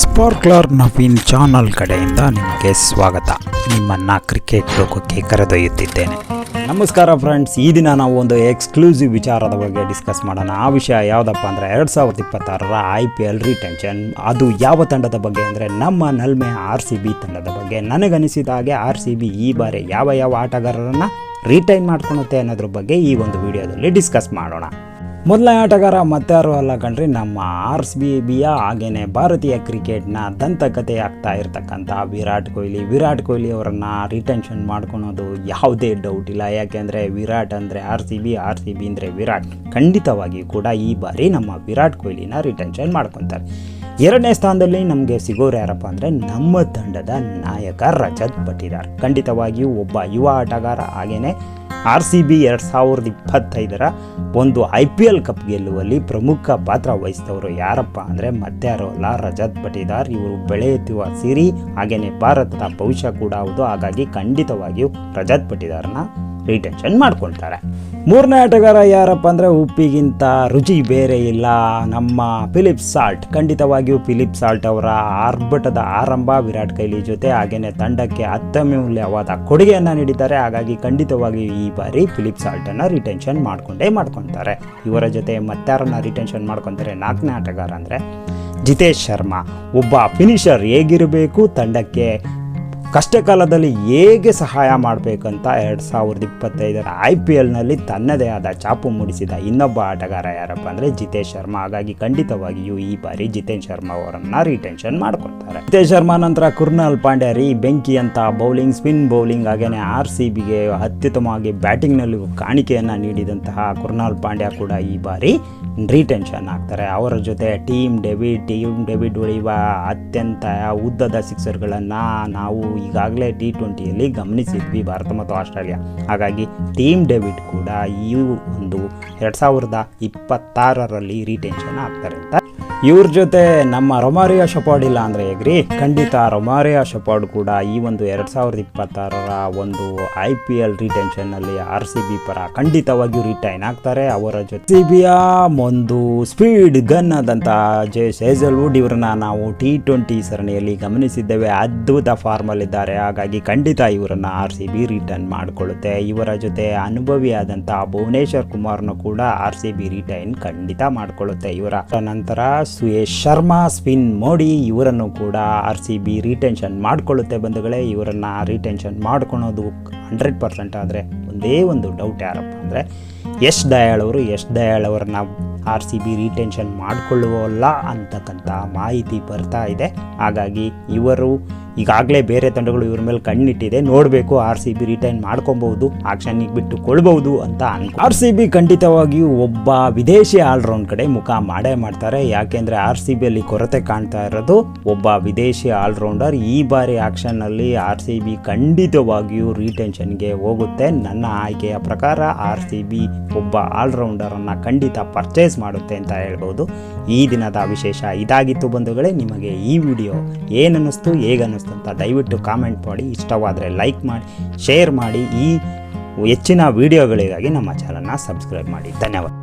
ಸ್ಪಾರ್ಕ್ಲರ್ Naveen channel ಕಡೆಯಿಂದ ನಿಮಗೆ ಸ್ವಾಗತ. ನಿಮ್ಮನ್ನು ಕ್ರಿಕೆಟ್ ಲೋಕಕ್ಕೆ ಕರೆದೊಯ್ಯುತ್ತಿದ್ದೇನೆ. ನಮಸ್ಕಾರ ಫ್ರೆಂಡ್ಸ್ ಈ ದಿನ ನಾವು ಒಂದು ಎಕ್ಸ್ಕ್ಲೂಸಿವ್ ವಿಚಾರದ ಬಗ್ಗೆ ಡಿಸ್ಕಸ್ ಮಾಡೋಣ. ಆ ವಿಷಯ ಯಾವುದಪ್ಪ ಅಂದರೆ ಎರಡು ಸಾವಿರದ ಇಪ್ಪತ್ತಾರರ ಐ ಪಿ ಎಲ್ ರಿಟೆನ್ಷನ್ ಅದು ಯಾವ ತಂಡದ ಬಗ್ಗೆ ಅಂದರೆ ನಮ್ಮ ನಲ್ಮೆ ಆರ್ ಸಿ ಬಿ ತಂಡದ ಬಗ್ಗೆ. ನನಗನಿಸಿದ ಹಾಗೆ ಆರ್ ಸಿ ಬಿ ಈ ಬಾರಿ ಯಾವ ಯಾವ ಆಟಗಾರರನ್ನು ರಿಟೈನ್ ಮಾಡ್ಕೊಳುತ್ತೆ ಅನ್ನೋದ್ರ ಬಗ್ಗೆ ಈ ಒಂದು ವಿಡಿಯೋದಲ್ಲಿ ಡಿಸ್ಕಸ್ ಮಾಡೋಣ. ಮೊದಲನೇ ಆಟಗಾರ ಮತ್ತಾರು ಅಲ್ಲ ಕಣ್ರಿ, ನಮ್ಮ ಆರ್ ಸಿ ಬಿಯ ಹಾಗೇನೆ ಭಾರತೀಯ ಕ್ರಿಕೆಟ್ನ ದಂತಕತೆ ಆಗ್ತಾ ಇರ್ತಕ್ಕಂಥ ವಿರಾಟ್ ಕೊಹ್ಲಿ. ವಿರಾಟ್ ಕೊಹ್ಲಿ ಅವರನ್ನು ರಿಟೆನ್ಷನ್ ಮಾಡ್ಕೊಳೋದು ಯಾವುದೇ ಡೌಟ್ ಇಲ್ಲ. ಯಾಕೆಂದರೆ ವಿರಾಟ್ ಅಂದರೆ R C B, R C B ಅಂದರೆ ವಿರಾಟ್. ಖಂಡಿತವಾಗಿ ಕೂಡ ಈ ಬಾರಿ ನಮ್ಮ ವಿರಾಟ್ ಕೊಹ್ಲಿನ ರಿಟೆನ್ಷನ್ ಮಾಡ್ಕೊತಾರೆ. ಎರಡನೇ ಸ್ಥಾನದಲ್ಲಿ ನಮಗೆ ಸಿಗೋರು ಯಾರಪ್ಪ ಅಂದರೆ ನಮ್ಮ ತಂಡದ ನಾಯಕ ರಜತ್ ಪಟೀದಾರ್ ಖಂಡಿತವಾಗಿಯೂ ಒಬ್ಬ ಯುವ ಆಟಗಾರ ಹಾಗೇನೆ ಆರ್ ಸಿ ಬಿ ಎರಡು ಸಾವಿರದ ಇಪ್ಪತ್ತೈದರ ಒಂದು ಐ ಪಿ ಎಲ್ ಕಪ್ ಗೆಲ್ಲುವಲ್ಲಿ ಪ್ರಮುಖ ಪಾತ್ರ ವಹಿಸಿದವರು ಯಾರಪ್ಪ ಅಂದರೆ ಮತ್ತಾರು ಅಲ್ಲ ರಜತ್ ಪಟಿದಾರ್ ಇವರು ಬೆಳೆಯುತ್ತಿರುವ ಸಿರಿ ಹಾಗೆಯೇ ಭಾರತದ ಭವಿಷ್ಯ ಕೂಡ ಹೌದು. ಹಾಗಾಗಿ ಖಂಡಿತವಾಗಿಯೂ ರಜತ್ ಪಟಿದಾರ್ನ ರಿಟೆನ್ಷನ್ ಮಾಡ್ಕೊಳ್ತಾರೆ. ಮೂರನೇ ಆಟಗಾರ ಯಾರಪ್ಪ ಅಂದರೆ ಉಪ್ಪಿಗಿಂತ ರುಚಿ ಬೇರೆ ಇಲ್ಲ. ನಮ್ಮ ಫಿಲಿಪ್ ಸಾಲ್ಟ್, ಖಂಡಿತವಾಗಿಯೂ ಫಿಲಿಪ್ ಸಾಲ್ಟ್ ಅವರ ಆರ್ಭಟದ ಆರಂಭ ವಿರಾಟ್ ಕೊಹ್ಲಿ ಜೊತೆ ಹಾಗೆಯೇ ತಂಡಕ್ಕೆ ಅತ್ಯಮೂಲ್ಯವಾದ ಕೊಡುಗೆಯನ್ನು ನೀಡಿದ್ದಾರೆ. ಹಾಗಾಗಿ ಖಂಡಿತವಾಗಿಯೂ ಈ ಬಾರಿ ಫಿಲಿಪ್ ಸಾಲ್ಟನ್ನು ರಿಟೆನ್ಷನ್ ಮಾಡಿಕೊಂಡೇ ಮಾಡ್ಕೊತಾರೆ. ಇವರ ಜೊತೆ ಮತ್ತಾರನ್ನ ರಿಟೆನ್ಷನ್ ಮಾಡ್ಕೊತಾರೆ ನಾಲ್ಕನೇ ಆಟಗಾರ ಅಂದರೆ ಜಿತೇಶ್ ಶರ್ಮಾ. ಒಬ್ಬ ಫಿನಿಷರ್ ಹೇಗಿರಬೇಕು, ತಂಡಕ್ಕೆ ಕಷ್ಟ ಕಾಲದಲ್ಲಿ ಹೇಗೆ ಸಹಾಯ ಮಾಡಬೇಕಂತ ಎರಡು ಸಾವಿರದ ಇಪ್ಪತ್ತೈದರ ಐ ಪಿ ಎಲ್ನಲ್ಲಿ ತನ್ನದೇ ಆದ ಚಾಪು ಮೂಡಿಸಿದ ಇನ್ನೊಬ್ಬ ಆಟಗಾರ ಯಾರಪ್ಪ ಅಂದರೆ ಜಿತೇಶ್ ಶರ್ಮಾ. ಹಾಗಾಗಿ ಖಂಡಿತವಾಗಿಯೂ ಈ ಬಾರಿ ಜಿತೇಶ್ ಶರ್ಮಾ ಅವರನ್ನು ರಿಟೆನ್ಷನ್ ಮಾಡ್ಕೊಳ್ತಾರೆ. ಜಿತೇಶ್ ಶರ್ಮಾ ನಂತರ ಕುರ್ನಾಲ್ ಪಾಂಡ್ಯ, ರೀ ಬೆಂಕಿ ಅಂತ ಬೌಲಿಂಗ್ ಸ್ಪಿನ್ ಬೌಲಿಂಗ್ ಹಾಗೆಯೇ ಆರ್ ಸಿ ಬಿಗೆ ಅತ್ಯುತ್ತಮವಾಗಿ ಬ್ಯಾಟಿಂಗ್ನಲ್ಲಿ ಕಾಣಿಕೆಯನ್ನು ನೀಡಿದಂತಹ ಕುರ್ನಾಲ್ ಪಾಂಡ್ಯ ಕೂಡ ಈ ಬಾರಿ ರಿಟೆನ್ಷನ್ ಆಗ್ತಾರೆ. ಅವರ ಜೊತೆ ಟೀಮ್ ಡೆವಿಡ್ ಟೀಮ್ ಡೆವಿಡ್ ಉಳಿಯುವ ಅತ್ಯಂತ ಉದ್ದದ ಸಿಕ್ಸರ್ಗಳನ್ನು ನಾವು ಈಗಾಗಲೇ ಟಿ ಟ್ವೆಂಟಿಯಲ್ಲಿ ಗಮನಿಸಿದ್ವಿ ಭಾರತ ಮತ್ತು ಆಸ್ಟ್ರೇಲಿಯಾ. ಹಾಗಾಗಿ ಟೀಮ್ ಡೆವಿಡ್ ಕೂಡ ಈ ಒಂದು ಎರಡು ಸಾವಿರದ ಇಪ್ಪತ್ತಾರರಲ್ಲಿ ರಿಟೆನ್ಷನ್ ಆಗ್ತಾರೆ ಅಂತ ಇವ್ರ ಜೊತೆ ನಮ್ಮ ರೊಮಾರಿಯಾ ಇಲ್ಲ ಅಂದ್ರೆ ಹೇಗ್ರಿ? ಖಂಡಿತ ರೊಮಾರಿಯಾ ಶಪಾಡ್ ಕೂಡ ಈ ಒಂದು ಎರಡು ಸಾವಿರದ ಇಪ್ಪತ್ತಾರರ ಒಂದು ಐ ಪಿ ಎಲ್ ರಿಟೆನ್ಷನ್ನಲ್ಲಿ ಆರ್ ಸಿ ಬಿ ಪರ ಖಂಡಿತವಾಗಿಯೂ ರಿಟೈನ್ ಆಗ್ತಾರೆ. ಅವರ ಜೊತೆ ಸಿ ಬಿಯ ಒಂದು ಸ್ಪೀಡ್ ಗನ್ ಆದಂತ ಜೆ ಶೇಜಲ್ವುಡ್ ಇವರನ್ನ ನಾವು ಟಿ ಟ್ವೆಂಟಿ ಸರಣಿಯಲ್ಲಿ ಗಮನಿಸಿದ್ದೇವೆ. ಅದ್ಭುತ ಫಾರ್ಮಲ್ಲಿದ್ದಾರೆ ಹಾಗಾಗಿ ಖಂಡಿತ ಇವರನ್ನು ಆರ್ ಸಿ ಬಿ ರಿಟರ್ನ್ ಮಾಡಿಕೊಳ್ಳುತ್ತೆ. ಇವರ ಜೊತೆ ಅನುಭವಿ ಅನುಭವಿಯಾದಂಥ ಭುವನೇಶ್ವರ್ ಕುಮಾರ್ನು ಕೂಡ ಆರ್ ಸಿ ಬಿ ರಿಟೈನ್ ಖಂಡಿತ ಮಾಡಿಕೊಳ್ಳುತ್ತೆ. ಇವರ ನಂತರ ಸುಯೇಶ್ ಶರ್ಮಾ, ಸ್ಪಿನ್ ಮೋಡಿ ಇವರನ್ನು ಕೂಡ ಆರ್ ಸಿ ಬಿ ರಿಟೆನ್ಷನ್ ಮಾಡಿಕೊಳ್ಳುತ್ತೆ ಬಂಧುಗಳೇ. ಇವರನ್ನು ರಿಟೆನ್ಷನ್ ಮಾಡ್ಕೊಳೋದು ಹಂಡ್ರೆಡ್ ಪರ್ಸೆಂಟ್ ಆದರೆ ಒಂದೇ ಒಂದು ಡೌಟ್ ಯಾರಪ್ಪ ಅಂದರೆ ಯಶ್ ದಯಾಳ್ ಅವರು. ಯಶ್ ದಯಾಳ್ ಅವರನ್ನ ಆರ್ ಸಿ ಬಿ ರಿಟೆನ್ಷನ್ ಮಾಡಿಕೊಳ್ಳುವಲ್ಲ ಅಂತಕ್ಕಂಥ ಮಾಹಿತಿ ಬರ್ತಾ ಇದೆ. ಹಾಗಾಗಿ ಇವರು ಈಗಾಗಲೇ ಬೇರೆ ತಂಡಗಳು ಇವ್ರ ಮೇಲೆ ಕಣ್ಣಿಟ್ಟಿದೆ. ನೋಡಬೇಕು ಆರ್ ಸಿ ಬಿ ರಿಟೈನ್ ಮಾಡ್ಕೊಬಹುದು, ಆಕ್ಷನ್ನಿಗೆ ಬಿಟ್ಟು ಕೊಳ್ಬಹುದು ಅಂತ ಅನ್ಕೊ ಆರ್ ಸಿ ಬಿ ಖಂಡಿತವಾಗಿಯೂ ಒಬ್ಬ ವಿದೇಶಿ ಆಲ್ರೌಂಡ್ ಕಡೆ ಮುಖ ಮಾಡೇ ಮಾಡ್ತಾರೆ. ಯಾಕೆಂದ್ರೆ ಆರ್ ಸಿ ಬಿಯಲ್ಲಿ ಕೊರತೆ ಕಾಣ್ತಾ ಇರೋದು ಒಬ್ಬ ವಿದೇಶಿ ಆಲ್ರೌಂಡರ್. ಈ ಬಾರಿ ಆಕ್ಷನ್ನಲ್ಲಿ ಆರ್ ಸಿ ಬಿ ಖಂಡಿತವಾಗಿಯೂ ರಿಟೆನ್ಷನ್ಗೆ ಹೋಗುತ್ತೆ. ನನ್ನ ಆಯ್ಕೆಯ ಪ್ರಕಾರ ಆರ್ ಸಿ ಬಿ ಒಬ್ಬ ಆಲ್ರೌಂಡರನ್ನು ಖಂಡಿತ ಪರ್ಚೇಸ್ ಮಾಡುತ್ತೆ ಅಂತ ಹೇಳ್ಬಹುದು ಈ ದಿನದ ವಿಶೇಷ ಇದಾಗಿತ್ತು ಬಂಧುಗಳೇ, ನಿಮಗೆ ಈ ವಿಡಿಯೋ ಏನನ್ನಿಸ್ತು ಹೇಗನ್ನಿಸ್ತು ಅಂತ ದಯವಿಟ್ಟು ಕಾಮೆಂಟ್ ಮಾಡಿ, ಇಷ್ಟವಾದರೆ ಲೈಕ್ ಮಾಡಿ ಶೇರ್ ಮಾಡಿ ಈ ಹೆಚ್ಚಿನ ವಿಡಿಯೋಗಳಿಗಾಗಿ ನಮ್ಮ ಚಾನಲ್ನ ಸಬ್ಸ್ಕ್ರೈಬ್ ಮಾಡಿ. ಧನ್ಯವಾದ.